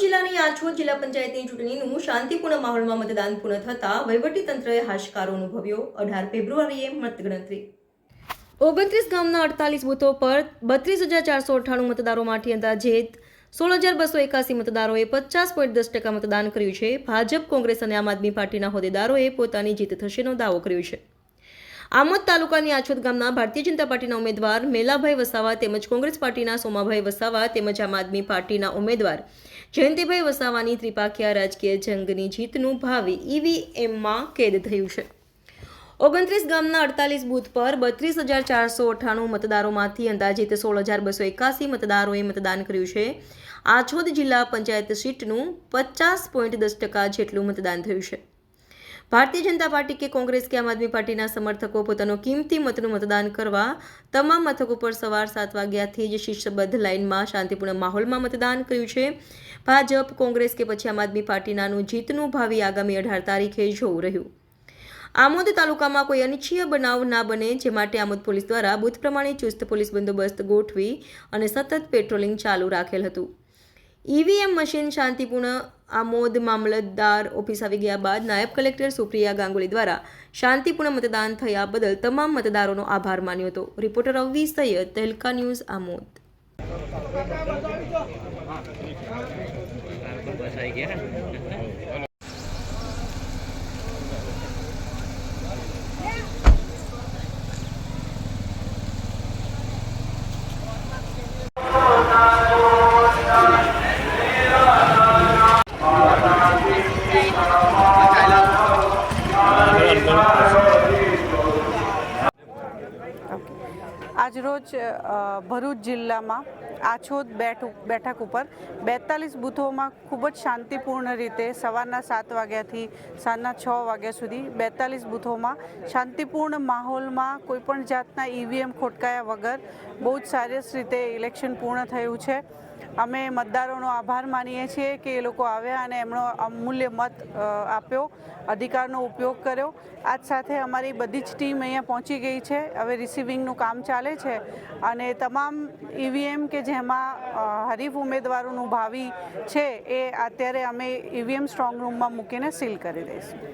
જિલ્લા પંચાયતની ચૂંટણીનું શાંતિપૂર્ણ માહોલમાં મતદાન પૂર્ણ થતાં વહીવટીતંત્રએ હાશકારો અનુભવ્યો. અઢાર ફેબ્રુઆરીએ મતગણતરી. ઓગણત્રીસ ગામના અડતાલીસ બૂથો પર બત્રીસ હજાર ચારસો અઠ્ઠાણું મતદારોમાંથી અંદાજે સોળ હજાર બસો એકાસી મતદારોએ પચાસ પોઈન્ટ દસ ટકા મતદાન કર્યું છે. ભાજપ, કોંગ્રેસ અને આમ આદમી પાર્ટીના હોદ્દેદારોએ પોતાની જીત થશેનો દાવો કર્યો છે. આમોદ તાલુકાની આછોદ ગામના ભારતીય જનતા પાર્ટીના ઉમેદવાર મેલાભાઈ વસાવા તેમજ કોંગ્રેસ પાર્ટીના સોમાભાઈ વસાવા તેમજ આમ આદમી પાર્ટીના ઉમેદવાર જયંતિભાઈ વસાવાની ત્રિપાખીયા રાજકીય જંગની જીતનું ભાવિ ઈવીએમમાં કેદ થયું છે. ઓગણત્રીસ ગામના અડતાલીસ બૂથ પર બત્રીસ હજાર ચારસો અઠ્ઠાણું મતદારોમાંથી અંદાજિત સોળ હજાર બસો એકાસી મતદારોએ મતદાન કર્યું છે. આછોદ જિલ્લા પંચાયત સીટનું પચાસ પોઈન્ટ દસ ટકા જેટલું મતદાન થયું છે. ભારતીય જનતા પાર્ટી કે કોંગ્રેસ કે આમ આદમી પાર્ટીના સમર્થકો પોતાનો કિંમતી મતનું મતદાન કરવા તમામ મથકો પર સવાર સાત વાગ્યાથી જ શિસ્તબદ્ધ લાઇનમાં શાંતિપૂર્ણ માહોલમાં મતદાન કર્યું છે. ભાજપ, કોંગ્રેસ કે પછી આમ આદમી પાર્ટીનાનું જીતનું ભાવિ આગામી અઢાર તારીખે જોવું રહ્યું. આમોદ તાલુકામાં કોઈ અનિચ્છીય બનાવ ના બને જે માટે આમોદ પોલીસ દ્વારા બુથ પ્રમાણે ચુસ્ત પોલીસ બંદોબસ્ત ગોઠવી અને સતત પેટ્રોલિંગ ચાલુ રાખેલ હતું. ઈવીએમ મશીન શાંતિપૂર્ણ આમોદ મામલતદાર ઓફિસ આવી ગયા બાદ નાયબ કલેક્ટર સુપ્રિયા ગાંગુલી દ્વારા શાંતિપૂર્ણ મતદાન થયા બદલ તમામ મતદારોનો આભાર માન્યો હતો. રિપોર્ટર અવવી સૈયદ, તહેલકા ન્યૂઝ, આમોદ. આજરોજ ભરૂચ જિલ્લામાં આછોદ બેઠક ઉપર બેતાલીસ બૂથોમાં ખૂબ જ શાંતિપૂર્ણ રીતે સવારના સાત વાગ્યાથી સાંજના છ વાગ્યા સુધી બેતાલીસ બૂથોમાં શાંતિપૂર્ણ માહોલમાં કોઈપણ જાતના ઈવીએમ ખોટકાયા વગર બહુ જ સરસ રીતે ઇલેક્શન પૂર્ણ થયું છે. અમે મતદારોનો આભાર માનીએ છીએ કે એ લોકો આવ્યા અને એમનો અમૂલ્ય મત આપ્યો, અધિકારનો ઉપયોગ કર્યો. આજ સાથે અમારી બધી જ ટીમ અહીંયા પહોંચી ગઈ છે, હવે રિસીવિંગનું કામ ચાલે છે અને તમામ ઈવીએમ કે જેમાં હરીફ ઉમેદવારોનું ભાવિ છે એ અત્યારે અમે ઈવીએમ સ્ટ્રોંગ રૂમમાં મૂકીને સીલ કરી દઈશું.